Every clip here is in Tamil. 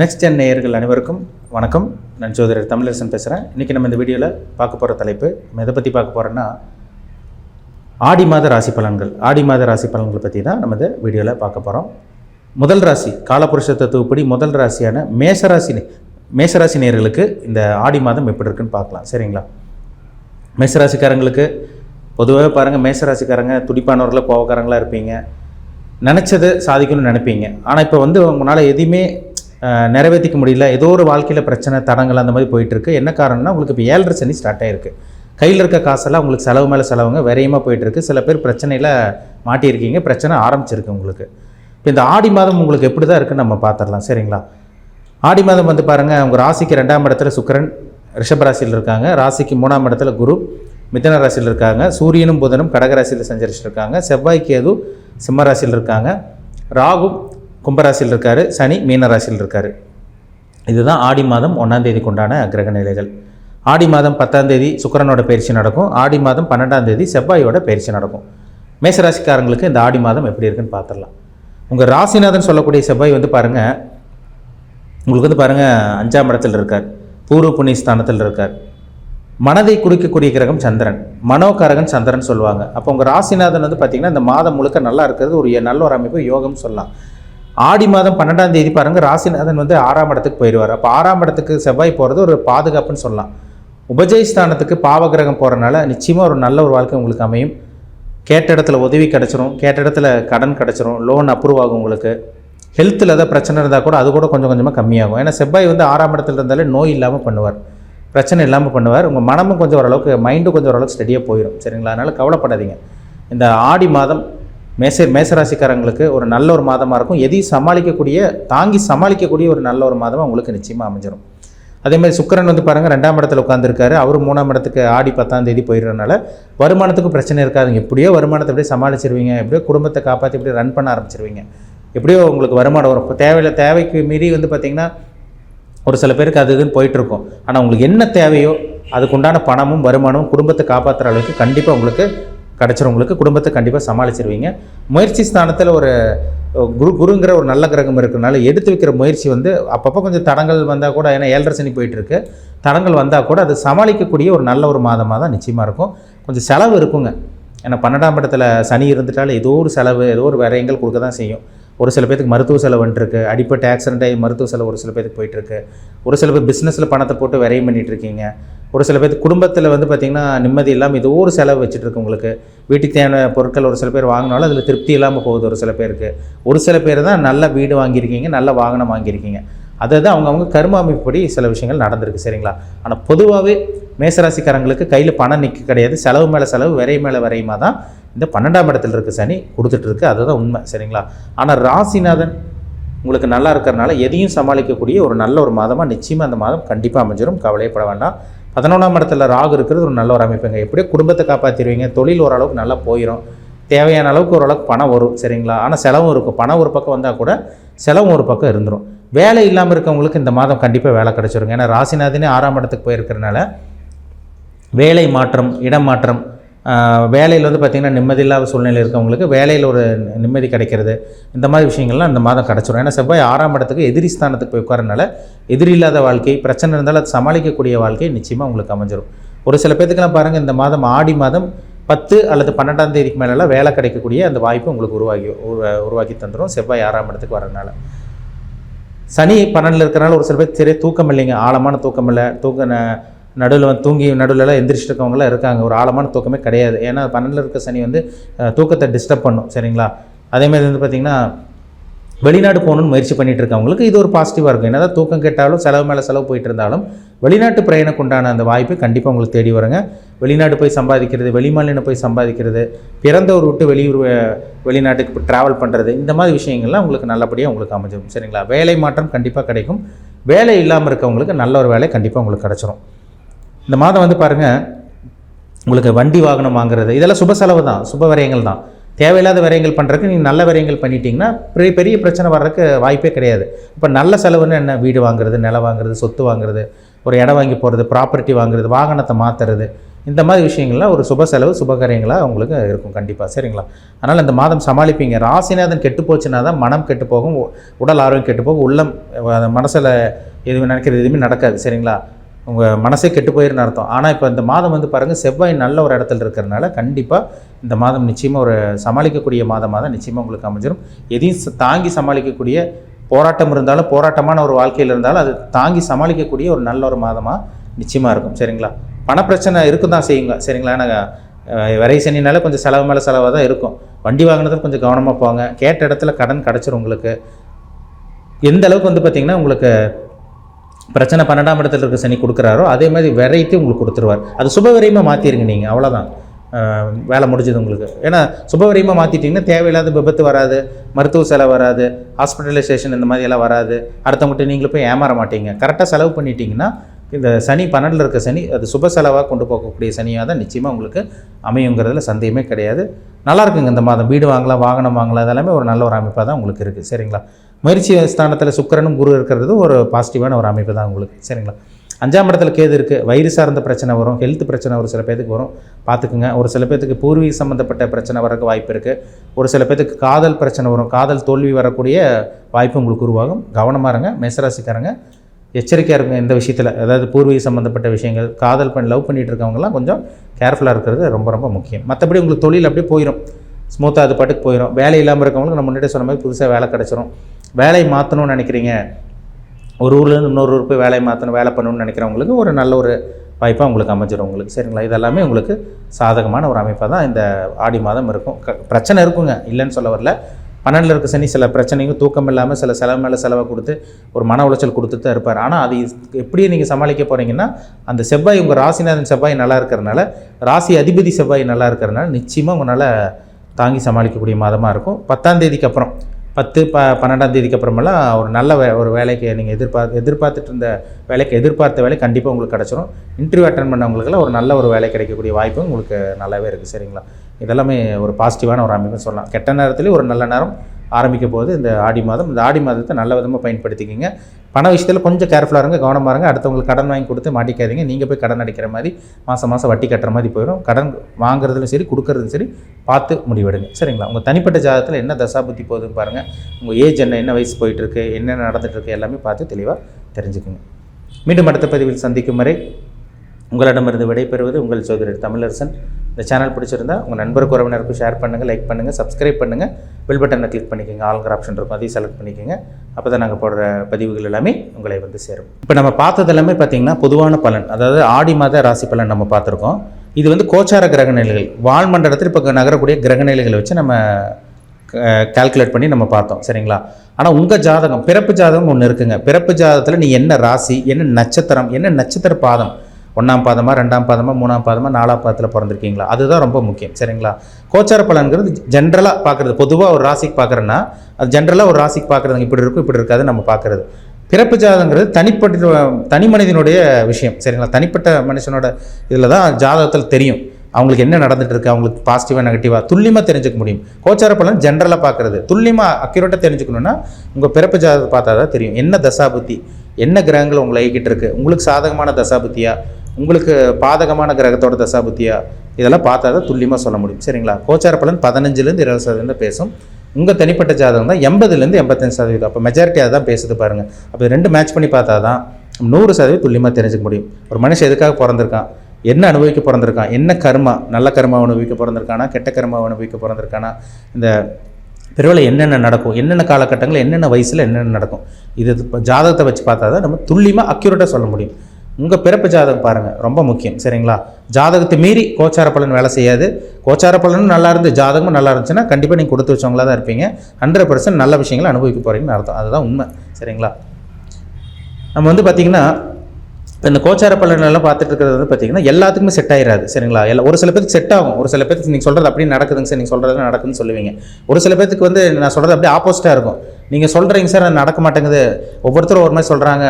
நெக்ஸ்ட் ஜென் நேயர்கள் அனைவருக்கும் வணக்கம். நான் ஜோதிடர் தமிழரசன் பேசுகிறேன் இன்றைக்கி நம்ம இந்த வீடியோவில் பார்க்க போகிற தலைப்பு நம்ம எதை பற்றி பார்க்க போகிறோன்னா ஆடி மாத ராசி பலன்கள். ஆடி மாத ராசி பலன்களை பற்றி தான் நம்ம இந்த வீடியோவில் பார்க்க போகிறோம் முதல் ராசி காலபுருஷ தத்துவப்படி முதல் ராசியான மேசராசி மேசராசி நேயர்களுக்கு இந்த ஆடி மாதம் எப்படி இருக்குன்னு பார்க்கலாம். சரிங்களா? மேசராசிக்காரங்களுக்கு பொதுவாக பாருங்கள் மேசராசிக்காரங்க துடிப்பானவர்கள கோவக்காரங்களாக இருப்பீங்க. நினச்சதை சாதிக்கணும்னு நினைப்பீங்க. ஆனால் இப்போ வந்து உங்களால் எதையுமே நிறைவேற்றிக்க முடியல. ஏதோ ஒரு வாழ்க்கையில் பிரச்சனை தடங்கள் அந்த மாதிரி போயிட்டுருக்கு. என்ன காரணம்னா உங்களுக்கு இப்போ ஏழரை சனி ஸ்டார்ட் ஆகிருக்கு கையில் இருக்க காசெல்லாம் உங்களுக்கு செலவு மேலே செலவுங்க விரையமாக போயிட்டுருக்கு. சில பேர் பிரச்சனையில் மாட்டியிருக்கீங்க. பிரச்சனை ஆரம்பிச்சிருக்கு உங்களுக்கு. இப்போ இந்த ஆடி மாதம் உங்களுக்கு எப்படி தான் இருக்குன்னு நம்ம பார்த்துடலாம். சரிங்களா? ஆடி மாதம் வந்து பாருங்கள் உங்கள் ராசிக்கு ரெண்டாம் இடத்துல சுக்கிரன் ரிஷபராசியில் இருக்காங்க. ராசிக்கு மூணாம் இடத்துல குரு மிதன ராசியில் இருக்காங்க. சூரியனும் புதனும் கடகராசியில் சஞ்சரிச்சிருக்காங்க செவ்வாய் கேது சிம்ம ராசியில் இருக்காங்க. ராகு கும்பராசியில் இருக்கார் சனி மீனராசியில் இருக்கார். இதுதான் ஆடி மாதம் ஒன்றாம் தேதிக்கு உண்டான கிரக நிலைகள். ஆடி மாதம் பத்தாம் தேதி பயிற்சி நடக்கும். ஆடி மாதம் பன்னெண்டாம் தேதி செவ்வாயோட பயிற்சி நடக்கும். மேசராசிக்காரங்களுக்கு இந்த ஆடி மாதம் எப்படி இருக்குன்னு பார்த்துடலாம் உங்கள் ராசிநாதன் சொல்லக்கூடிய செவ்வாய் வந்து பாருங்கள் உங்களுக்கு வந்து பாருங்கள் அஞ்சாம் இடத்தில் இருக்கார். பூர்வ புண்ணிய ஸ்தானத்தில் இருக்கார். மனதை குறிக்கக்கூடிய கிரகம் சந்திரன். மனோகாரகன் சந்திரன் சொல்லுவாங்க. அப்போ உங்கள் ராசிநாதன் வந்து பார்த்திங்கன்னா இந்த மாதம் முழுக்க நல்லா இருக்கிறது ஒரு நல்ல ஒரு அமைப்பு யோகம் சொல்லலாம். ஆடி மாதம் பன்னெண்டாம் தேதி பாருங்க ராசிநாதன் வந்து ஆறாம் இடத்துக்கு போயிடுவார். அப்போ ஆறாம் இடத்துக்கு செவ்வாய் போகிறது ஒரு பாதுகாப்புன்னு சொல்லலாம். உபஜய ஸ்தானத்துக்கு பாவகிரகம் போகிறனால நிச்சயமாக ஒரு நல்ல ஒரு வாழ்க்கை உங்களுக்கு அமையும். கேட்ட இடத்துல உதவி கிடச்சிரும். கேட்ட இடத்துல கடன் கிடச்சிரும். லோன் அப்ரூவ் ஆகும் உங்களுக்கு. ஹெல்த்தில் ஏதாவது பிரச்சனை இருந்தால் கூட அது கூட கொஞ்சம் கொஞ்சமாக கம்மியாகும். ஏன்னா செவ்வாய் வந்து ஆறாம் இடத்துல இருந்தாலே நோய் இல்லாமல் பண்ணுவார். பிரச்சனை இல்லாமல் பண்ணுவார். உங்கள் மனமும் கொஞ்சம் ஓரளவுக்கு மைண்டும் கொஞ்சம் ஓரளவுக்கு ஸ்டெடியாக போயிடும் சரிங்களா? அதனால் கவலைப்படாதீங்க. இந்த ஆடி மாதம் மேச மேசராசிக்காரங்களுக்கு ஒரு நல்ல ஒரு மாதமாக இருக்கும். எதையும் சமாளிக்கக்கூடிய தாங்கி சமாளிக்கக்கூடிய ஒரு நல்ல ஒரு மாதமாக உங்களுக்கு நிச்சயமாக அமைஞ்சிடும் அதேமாதிரி சுக்கரன் வந்து பாருங்கள் ரெண்டாம் இடத்துல உட்காந்துருக்காரு அவர் மூணாம் இடத்துக்கு ஆடி பத்தாம் தேதி போயிடுறதுனால வருமானத்துக்கும் பிரச்சனை இருக்காதுங்க எப்படியோ வருமானத்தை எப்படியே சமாளிச்சிருவீங்க. எப்படியோ குடும்பத்தை காப்பாற்றி எப்படியோ ரன் பண்ண ஆரம்பிச்சிருவீங்க. எப்படியோ உங்களுக்கு வருமானம் வரும். இப்போ தேவைக்கு மீறி வந்து பார்த்திங்கன்னா ஒரு சில பேருக்கு அது இதுன்னு போயிட்டுருக்கும். ஆனால் உங்களுக்கு என்ன தேவையோ அதுக்குண்டான பணமும் வருமானமும் குடும்பத்தை காப்பாற்றுற அளவுக்கு கண்டிப்பாக உங்களுக்கு கிடச்சிருவங்களுக்கு குடும்பத்தை கண்டிப்பாக சமாளிச்சிருவீங்க. முயற்சி ஸ்தானத்தில் ஒரு குரு குருங்கிற ஒரு நல்ல கிரகம் இருக்கிறனால எடுத்து வைக்கிற முயற்சி வந்து அப்பப்போ கொஞ்சம் தடங்கள் வந்தால் கூட ஏன்னா ஏழரை சனி போயிட்டுருக்கு. தடங்கள் வந்தால் கூட அது சமாளிக்கக்கூடிய ஒரு நல்ல ஒரு மாதமாக தான் நிச்சயமாக இருக்கும். கொஞ்சம் செலவு இருக்குங்க. ஏன்னா பன்னெண்டாம் இடத்துல சனி இருந்துட்டாலும் ஏதோ ஒரு செலவு ஏதோ ஒரு விரயங்கள் கொடுக்க தான் செய்யும். ஒரு சில பேருக்கு மருத்துவ செலவு வந்துருக்கு. அடிப்பட்டு ஆக்சிடென்ட் ஆகி மருத்துவ செலவு ஒரு சில பேருக்கு போயிட்டுருக்கு. ஒரு சில பேர் பிஸ்னஸில் பணத்தை போட்டு விரையும் பண்ணிகிட்ருக்கீங்க இருக்கீங்க ஒரு சில பேர் குடும்பத்தில் வந்து பார்த்திங்கன்னா நிம்மதி இல்லாமல் இது ஒரு செலவு வச்சுட்டு இருக்கு உங்களுக்கு. வீட்டுக்கு தேவையான பொருட்கள் ஒரு சில பேர் வாங்கினாலும் அதில் திருப்தி இல்லாமல் போகுது ஒரு சில பேருக்கு. ஒரு சில பேர் தான் நல்ல வீடு வாங்கியிருக்கீங்க நல்ல வாகனம் வாங்கியிருக்கீங்க. அதை தான் அவங்கவுங்க கரும அமைப்புப்படி சில விஷயங்கள் நடந்திருக்கு சரிங்களா? ஆனால் பொதுவாகவே மேசராசிக்காரங்களுக்கு கையில் பணம் நிற்க கிடையாது. செலவு மேலே செலவு விரை மேலே விரையுமா தான் இந்த பன்னெண்டாம் இடத்துல இருக்க சனி கொடுத்துட்ருக்கு அதுதான் உண்மை சரிங்களா? ஆனால் ராசிநாதன் உங்களுக்கு நல்லா இருக்கிறனால எதையும் சமாளிக்கக்கூடிய ஒரு நல்ல ஒரு மாதமாக நிச்சயமாக அந்த மாதம் கண்டிப்பாக அமைஞ்சிடும் கவலையப்பட வேண்டாம். பதினொன்றாம் இடத்துல ராகு இருக்கிறது ஒரு நல்ல ஒரு அமைப்புங்க. எப்படியோ குடும்பத்தை காப்பாற்றிடுவீங்க தொழில் ஓரளவுக்கு நல்லா போயிடும் தேவையான அளவுக்கு ஓரளவுக்கு பணம் வரும் சரிங்களா? ஆனால் செலவும் இருக்கும். பணம் ஒரு பக்கம் வந்தால் கூட செலவும் ஒரு பக்கம் இருந்துடும் வேலை இல்லாமல் இருக்கவங்களுக்கு இந்த மாதம் கண்டிப்பாக வேலை கிடச்சிருங்க. ஏன்னா ராசிநாதனே ஆறாம் இடத்துக்கு போயிருக்கிறனால வேலை மாற்றம் இடம் மாற்றம் வேலையில் வந்து பார்த்திங்கன்னா நிம்மதியில்லாத சூழ்நிலை இருக்கவங்களுக்கு வேலையில் ஒரு நிம்மதி கிடைக்கிறது. இந்த மாதிரி விஷயங்கள்லாம் இந்த மாதம் கிடச்சிரும். ஏன்னா செவ்வாய் ஆறாம் இடத்துக்கு எதிரி ஸ்தானத்துக்கு போய் உட்காரனால எதிரி இல்லாத வாழ்க்கை பிரச்சனை இருந்தாலும் அது சமாளிக்கக்கூடிய வாழ்க்கை நிச்சயமாக உங்களுக்கு அமைஞ்சிரும். ஒரு சில பேத்துக்கெல்லாம் பாருங்கள் இந்த மாதம் ஆடி மாதம் பத்து அல்லது பன்னெண்டாம் தேதிக்கு மேலெல்லாம் வேலை கிடைக்கக்கூடிய அந்த வாய்ப்பு உங்களுக்கு உருவாகி உருவாக்கி தந்துடும் செவ்வாய் ஆறாம் இடத்துக்கு வரனால சனி பன்னெண்டில் இருக்கிறனால ஒரு சில பேர் சரியா தூக்கம் இல்லைங்க. ஆழமான தூக்கம் இல்லை. தூக்க நடுவில் வந்து தூங்கி நடுவில்லாம் எந்திரிச்சிட்டு இருக்கவங்களாம் இருக்காங்க. ஒரு ஆழமான தூக்கமே கிடையாது. ஏன்னா பன்னெண்டில் இருக்க சனி வந்து தூக்கத்தை டிஸ்டர்ப் பண்ணும். சரிங்களா? அதேமாதிரி வந்து பார்த்திங்கன்னா வெளிநாடு போகணும்னு முயற்சி பண்ணிட்டு இருக்கவங்களுக்கு இது ஒரு பாசிட்டிவாக இருக்கும். என்னதான் தூக்கம் கெட்டாலும் செலவு மேலே செலவு போயிட்டு இருந்தாலும் வெளிநாட்டு பிரயாணக்கு உண்டான அந்த வாய்ப்பு கண்டிப்பாக உங்களுக்கு தேடி வருங்க. வெளிநாடு போய் சம்பாதிக்கிறது வெளிமாநிலம் போய் சம்பாதிக்கிறது பிறந்த ஒரு விட்டு வெளியூர் வெளிநாட்டுக்கு ட்ராவல் பண்ணுறது இந்த மாதிரி விஷயங்கள்லாம் உங்களுக்கு நல்லபடியாக உங்களுக்கு அமைஞ்சிடும். சரிங்களா? வேலை மாற்றம் கண்டிப்பாக கிடைக்கும். வேலை இல்லாமல் இருக்கவங்களுக்கு நல்ல ஒரு வேலை கண்டிப்பாக உங்களுக்கு கிடச்சிரும். இந்த மாதம் வந்து பாருங்கள் உங்களுக்கு வண்டி வாகனம் வாங்குறது இதெல்லாம் சுப செலவு தான் சுப விரயங்கள் தான். தேவையில்லாத விரயங்கள் பண்ணுறதுக்கு நீங்கள் நல்ல விரயங்கள் பண்ணிட்டீங்கன்னா பெரிய பெரிய பிரச்சனை வர்றதுக்கு வாய்ப்பே கிடையாது. இப்போ நல்ல செலவுன்னு என்ன? வீடு வாங்குறது நிலம் வாங்குறது சொத்து வாங்குறது ஒரு இடம் வாங்கி போகிறது ப்ராப்பர்ட்டி வாங்குறது வாகனத்தை மாற்றுறது இந்த மாதிரி விஷயங்கள்லாம் ஒரு சுப செலவு சுபகரியங்களாக உங்களுக்கு இருக்கும் கண்டிப்பாக சரிங்களா? அதனால் இந்த மாதம் சமாளிப்பீங்க. ராசிநாதன் கெட்டு போச்சுன்னா தான் மனம் கெட்டு போகும் உ- உடல் ஆரோக்கியம் கெட்டு போகும் உள்ளம் மனசில் எதுவும் நினைக்கிறது எதுவுமே நடக்காது சரிங்களா? உங்கள் மனசே கெட்டு போயிருந்த அர்த்தம். ஆனால் இப்போ இந்த மாதம் வந்து பாருங்கள் செவ்வாய் நல்ல ஒரு இடத்துல இருக்கிறனால கண்டிப்பாக இந்த மாதம் நிச்சயமாக ஒரு சமாளிக்கக்கூடிய மாதமாக தான் நிச்சயமாக உங்களுக்கு அமைஞ்சிடும் எதையும் தாங்கி சமாளிக்கக்கூடிய போராட்டம் இருந்தாலும் போராட்டமான ஒரு வாழ்க்கையில் இருந்தாலும் அது தாங்கி சமாளிக்கக்கூடிய ஒரு நல்ல ஒரு மாதமாக நிச்சயமாக இருக்கும். சரிங்களா? பணப்பிரச்சனை இருக்கும் தான் செய்யுங்க. சரிங்களா? நாங்கள் வரை விரை சனினால கொஞ்சம் செலவு மேலே செலவாக தான் இருக்கும். வண்டி வாங்கினதும் கொஞ்சம் கவனமாக போங்க. கேட்ட இடத்துல கடன் கிடச்சிரும் உங்களுக்கு. எந்த அளவுக்கு வந்து பார்த்திங்கன்னா உங்களுக்கு பிரச்சனை பன்னெண்டாம் இடத்துல இருக்க சனி கொடுக்குறாரோ அதே மாதிரி வெரைட்டி உங்களுக்கு கொடுத்துருவார். அது சுபவிரயமாக மாற்றிடுங்க நீங்கள் அவ்வளோதான் வேலை முடிஞ்சது உங்களுக்கு. ஏன்னா சுபவரியமாக மாற்றிட்டிங்கன்னா தேவையில்லாத விபத்து வராது மருத்துவ செலவு வராது ஹாஸ்பிட்டலைசேஷன் இந்த மாதிரி எல்லாம் வராது. அடுத்தவங்ககிட்ட நீங்களும் போய் ஏமாற மாட்டீங்க. கரெக்டாக செலவு பண்ணிட்டீங்கன்னா இந்த சனி பன்னெண்டில் இருக்க சனி அது சுப செலவாக கொண்டு போகக்கூடிய சனியாக தான் நிச்சயமாக உங்களுக்கு அமையுங்கிறதுல சந்தேகமே கிடையாது. நல்லா இருக்குங்க இந்த மாதம். வீடு வாங்கலாம் வாகனம் வாங்கலாம் இதெல்லாமே ஒரு நல்ல ஒரு அமைப்பாக தான் உங்களுக்கு இருக்குது சரிங்களா? முயற்சி ஸ்தானத்தில் சுக்கரனும் குரு இருக்கிறது ஒரு பாசிட்டிவான ஒரு அமைப்பு தான் உங்களுக்கு. சரிங்களா? அஞ்சாம் இடத்துல கேது இருக்குது வயிறு சார்ந்த பிரச்சனை வரும். ஹெல்த் பிரச்சனை ஒரு சில பேத்துக்கு வரும். பார்த்துக்குங்க. ஒரு சில பேத்துக்கு பூர்வீக சம்மந்தப்பட்ட பிரச்சனை வரக்கு வாய்ப்பு இருக்குது ஒரு சில பேத்துக்கு காதல் பிரச்சனை வரும். காதல் தோல்வி வரக்கூடிய வாய்ப்பு உங்களுக்கு உருவாகும். கவனமாக இருங்க. மேசராசிக்காரங்க எச்சரிக்கையாக இருங்க இந்த விஷயத்தில். அதாவது பூர்வீக சம்மந்தப்பட்ட விஷயங்கள் காதல் பண்ணி லவ் பண்ணிகிட்டு இருக்கவங்கலாம் கொஞ்சம் கேர்ஃபுல்லாக இருக்கிறது ரொம்ப ரொம்ப முக்கியம். மற்றபடி உங்களுக்கு தொழில் அப்படியே போயிடும் ஸ்மூத்தாக அது பாட்டுக்கு போயிடும் வேலை இல்லாமல் இருக்கவங்களுக்கு நம்ம முன்னாடி சொன்ன மாதிரி புதுசாக வேலை கிடச்சிரும். வேலை மாற்றணும்னு நினைக்கிறீங்க? ஒரு ஊர்லேருந்து இன்னொரு ஊர் போய் வேலையை மாற்றணும் வேலை பண்ணணும்னு நினைக்கிறவங்களுக்கு ஒரு நல்ல ஒரு வாய்ப்பாக உங்களுக்கு அமைஞ்சிடும் உங்களுக்கு. சரிங்களா? இதெல்லாமே உங்களுக்கு சாதகமான ஒரு அமைப்பாக தான் இந்த ஆடி மாதம் இருக்கும். க பிரச்சனை இருக்குங்க. இல்லைன்னு சொல்ல வரல. பன்னெண்டில் இருக்க சனி சில பிரச்சனையும் தூக்கம் இல்லாமல் சில செலவு மேலே செலவை கொடுத்து ஒரு மன உளைச்சல் கொடுத்துட்டு தான் இருப்பார். ஆனால் அது எப்படி நீங்கள் சமாளிக்க போகிறீங்கன்னா அந்த செவ்வாய் உங்கள் ராசிநாதன் செவ்வாய் நல்லா இருக்கிறனால ராசி அதிபதி செவ்வாய் நல்லா இருக்கிறனால நிச்சயமாக உங்களால் தாங்கி சமாளிக்கக்கூடிய மாதமாக இருக்கும். பத்தாம் தேதிக்கு அப்புறம் பத்து ப பன்னெண்டாம் தேதிக்கு அப்புறமெல்லாம் ஒரு நல்ல வே ஒரு வேலைக்கு நீங்கள் எதிர்பார்த்து எதிர்பார்த்துட்டு இருந்த வேலைக்கு எதிர்பார்த்த வேலை கண்டிப்பாக உங்களுக்கு கிடச்சிரும். இன்டர்வியூ அட்டன் பண்ணவங்களுக்குலாம் ஒரு நல்ல ஒரு வேலை கிடைக்கக்கூடிய வாய்ப்பும் உங்களுக்கு நல்லாவே இருக்குது சரிங்களா? இதெல்லாமே ஒரு பாசிட்டிவான ஒரு அமைப்பு சொல்லலாம். கெட்ட நேரத்துலேயும் ஒரு நல்ல நேரம் ஆரம்பிக்க போகுது இந்த ஆடி மாதம். இந்த ஆடி மாதத்தை நல்ல விதமாக பயன்படுத்திக்கிங்க. பண விஷயத்தில் கொஞ்சம் கேர்ஃபுல்லாக இருங்க கவனமாக இருங்க. அடுத்தவங்களுக்கு கடன் வாங்கி கொடுத்து மாட்டிக்காதீங்க. நீங்கள் போய் கடன் அடிக்கிற மாதிரி மாதம் மாதம் வட்டி கட்டுற மாதிரி போயிடும் கடன் வாங்குறதுலும் சரி கொடுக்குறதும் சரி பார்த்து முடிவெடுங்க. சரிங்களா? உங்கள் தனிப்பட்ட ஜாதகத்தில் என்ன தசாபுத்தி போகுதுன்னு பாருங்கள் உங்கள் ஏஜ் என்ன என்ன வயசு போயிட்டுருக்கு என்னென்ன நடந்துகிட்ருக்கு எல்லாமே பார்த்து தெளிவாக தெரிஞ்சுக்குங்க. மீண்டும் அடுத்த பதிவில் சந்திக்கும் வரை உங்களிடமிருந்து விடைபெறுவது உங்கள் சோதரர் தமிழரசன். இந்த சேனல் பிடிச்சிருந்தா உங்கள் நண்பருக்கு உறவினருக்கும் ஷேர் பண்ணுங்கள் லைக் பண்ணுங்கள் சப்ஸ்கிரைப் பண்ணுங்கள் பில் பட்டனை கிளிக் பண்ணிக்கோங்க. ஆளுங்கிற ஆப்ஷன் இருக்கும். அதையும் செலக்ட் பண்ணிக்கோங்க. அப்போ தான் நாங்கள் போடுற பதிவுகள் எல்லாமே உங்களை வந்து சேரும். இப்போ நம்ம பார்த்தது எல்லாமே பார்த்தீங்கன்னா பொதுவான பலன். அதாவது ஆடி மாத ராசி பலன் நம்ம பார்த்துருக்கோம். இது வந்து கோச்சார கிரக நிலைகள். வால்மண்டலத்தில் இப்போ நகரக்கூடிய கிரக நிலைகளை வச்சு நம்ம கால்குலேட் பண்ணி நம்ம பார்த்தோம். சரிங்களா? ஆனால் உங்கள் ஜாதகம் பிறப்பு ஜாதகம் ஒன்று இருக்குங்க. பிறப்பு ஜாதகத்தில் நீ என்ன ராசி என்ன நட்சத்திரம் என்ன நட்சத்திர பாதம் ஒன்றாம் பாதமாக ரெண்டாம் பாதமாக மூணாம் பாதமாக நாலாம் பாதத்தில் பிறந்திருக்கீங்களா? அதுதான் ரொம்ப முக்கியம். சரிங்களா? கோச்சார பலன்கிறது ஜென்ரலாக பார்க்குறது. பொதுவாக ஒரு ராசிக்கு பார்க்குறேன்னா அது ஜென்ரலாக ஒரு ராசிக்கு பார்க்குறது இப்படி இருக்கும் இப்படி இருக்காது நம்ம பார்க்குறது. பிறப்பு ஜாதகங்கிறது தனிப்பட்ட தனி மனிதனுடைய விஷயம். சரிங்களா? தனிப்பட்ட மனுஷனோட இதில் தான் ஜாதகத்தில் தெரியும். அவங்களுக்கு என்ன நடந்துட்டு இருக்கு அவங்களுக்கு பாசிட்டிவாக நெகட்டிவாக துல்லியமாக தெரிஞ்சுக்க முடியும். கோச்சார பலன் ஜென்ரலாக பார்க்குறது. துல்லியமாக அக்யூரேட்டாக தெரிஞ்சுக்கணுன்னா உங்கள் பிறப்பு ஜாதகத்தை பார்த்தா தான் தெரியும். என்ன தசாபுத்தி என்ன கிரகங்கள் உங்களை இயக்கிட்டு இருக்கு? உங்களுக்கு சாதகமான தசாபுத்தியாக உங்களுக்கு பாதகமான கிரகத்தோட தசாபுத்தியா? இதெல்லாம் பார்த்தா தான் துல்லியமாக சொல்ல முடியும். சரிங்களா? கோச்சார பலன் பதினஞ்சுலேருந்து இருபது சதவீதம் பேசும். உங்கள் தனிப்பட்ட ஜாதகம் தான் எண்பதுலேருந்து எண்பத்தஞ்சு சதவீதம். அப்போ மெஜாரிட்டி அதை தான் பேசுது பாருங்கள் அப்போ ரெண்டு மேட்ச் பண்ணி பார்த்தா தான் நூறு சதவீதம் துல்லியமாக தெரிஞ்சுக்க முடியும். ஒரு மனுஷன் எதுக்காக பிறந்திருக்கான்? என்ன அனுபவிக்க பிறந்திருக்கான்? என்ன கர்மா? நல்ல கர்மா அனுபவிக்க பிறந்திருக்கானா? கெட்ட கர்மா அனுபவிக்க பிறந்திருக்கானா? இந்த பிறவில் என்னென்ன நடக்கும்? என்னென்ன காலகட்டங்களில் என்னென்ன வயசில் என்னென்ன நடக்கும்? இது இப்போ ஜாதகத்தை வச்சு பார்த்தா தான் நம்ம துல்லியமாக அக்யூரேட்டாக சொல்ல முடியும். உங்கள் பிறப்பு ஜாதகம் பாருங்கள் ரொம்ப முக்கியம் சரிங்களா? ஜாதகத்தை மீறி கோச்சார பலன் வேலை செய்யாது. கோச்சார பலனும் நல்லா இருந்து ஜாதகமும் நல்லா இருந்துச்சுன்னா கண்டிப்பாக நீங்கள் கொடுத்து வச்சவங்களா தான் இருப்பீங்க. ஹண்ட்ரட் பர்சன்ட் நல்ல விஷயங்களை அனுபவிக்க போகிறீங்கன்னு அர்த்தம். அதுதான் உண்மை சரிங்களா? நம்ம வந்து பார்த்திங்கன்னா இந்த கோச்சார பலனெல்லாம் பார்த்துட்டு இருக்கிறது வந்து பார்த்தீங்கன்னா எல்லாத்துக்குமே செட் ஆயிராது சரிங்களா? எல்லா ஒரு சில பேருக்கு செட் ஆகும். ஒரு சில பேருக்கு நீங்கள் சொல்கிறது அப்படியே நடக்குதுங்க சார். நீங்கள் சொல்கிறது நடக்குதுன்னு சொல்லுவீங்க. ஒரு சில பேருக்கு வந்து நான் சொல்கிறது அப்படியே ஆப்போசிட்டாக இருக்கும். நீங்கள் சொல்கிறீங்க சார் அது நடக்க மாட்டேங்குது. ஒவ்வொருத்தரும் ஒரு மாதிரி சொல்கிறாங்க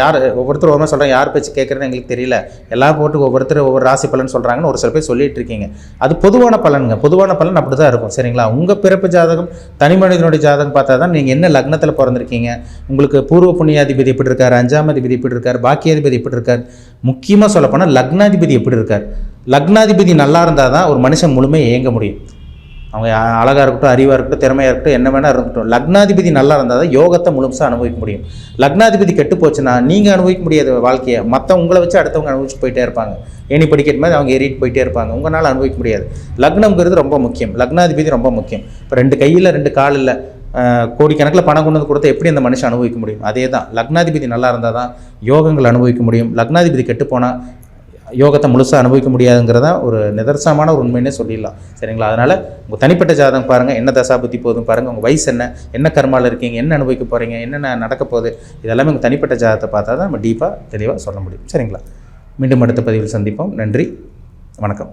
யார் ஒவ்வொருத்தரும் ஒரு மாதிரி சொல்கிறாங்க யார் பேச்சு கேட்குறேன்னு எங்களுக்கு தெரியல. எல்லாம் போட்டு ஒவ்வொருத்தர் ஒவ்வொரு ராசி பலன் சொல்கிறாங்கன்னு ஒரு சில பேர் சொல்லிட்டு இருக்கீங்க. அது பொதுவான பலனுங்க. பொதுவான பலன் அப்படி தான் இருக்கும் சரிங்களா? உங்கள் பிறப்பு ஜாதகம் தனி மனிதனுடைய ஜாதகம் பார்த்தா தான் நீங்கள் என்ன லக்னத்தில் பிறந்திருக்கீங்க? உங்களுக்கு பூர்வ புண்ணியாதிபதி எப்படி இருக்கார்? அஞ்சாம் அதிபதி எப்படி இருக்கார்? பாக்கியாதிபதி எப்படி இருக்கார்? முக்கியமாக சொல்லப்போனால் லக்னாதிபதி எப்படி இருக்கார்? லக்னாதிபதி நல்லா இருந்தால் தான் ஒரு மனுஷன் முழுமையாக இயங்க முடியும். அவங்க அழகாக இருக்கட்டும் அறிவாக இருக்கட்டும் திறமையாக இருக்கட்டும் என்ன வேணால் இருக்கட்டும் லக்னாதிபதி நல்லா இருந்தால் தான் யோகத்தை முழுசாக அனுபவிக்க முடியும். லக்னாதிபதி கெட்டு போச்சுன்னா நீங்கள் அனுபவிக்க முடியாத வாழ்க்கையை மற்ற உங்களை வச்சு அடுத்தவங்க அனுபவிச்சு போயிட்டே இருப்பாங்க. ஏணி படிக்கிற மாதிரி அவங்க ஏறிட்டு போயிட்டே இருப்பாங்க. உங்களால் அனுபவிக்க முடியாது. லக்னம்ங்கிறது ரொம்ப முக்கியம். லக்னாதிபதி ரொம்ப முக்கியம். இப்போ ரெண்டு கையில் ரெண்டு கால் இல்லை கோடிக்கணக்கில் பணம் கொண்டு வந்து கொடுத்தா எப்படி அந்த மனுஷன் அனுபவிக்க முடியும்? அதே தான் லக்னாதிபதி நல்லா இருந்தால் தான் யோகங்கள் அனுபவிக்க முடியும். லக்னாதிபதி கெட்டுப்போனால் யோகத்தை முழுசாக அனுபவிக்க முடியாதுங்கிறதா ஒரு நிதர்சனமான ஒரு உண்மைன்னே சொல்லிடலாம். சரிங்களா? அதனால் உங்கள் தனிப்பட்ட ஜாதகம் பாருங்கள் என்ன தசா புத்தி போதும் பாருங்கள் உங்கள் வயசு என்ன? என்ன கர்மாவில் இருக்கீங்க? என்ன அனுபவிக்க போகிறீங்க என்னென்ன நடக்க போகுது? இதெல்லாமே உங்கள் தனிப்பட்ட ஜாதகத்தை பார்த்தா தான் நம்ம டீப்பாக தெளிவாக சொல்ல முடியும். சரிங்களா? மீண்டும் அடுத்த பதிவில் சந்திப்போம். நன்றி. வணக்கம்.